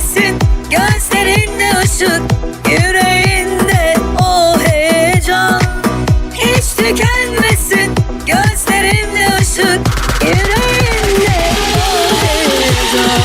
neredesin? Gözlerinde ışık, yüreğinde o heyecan Hiç tükenmesin gözlerimde ışık, yüreğinde o heyecan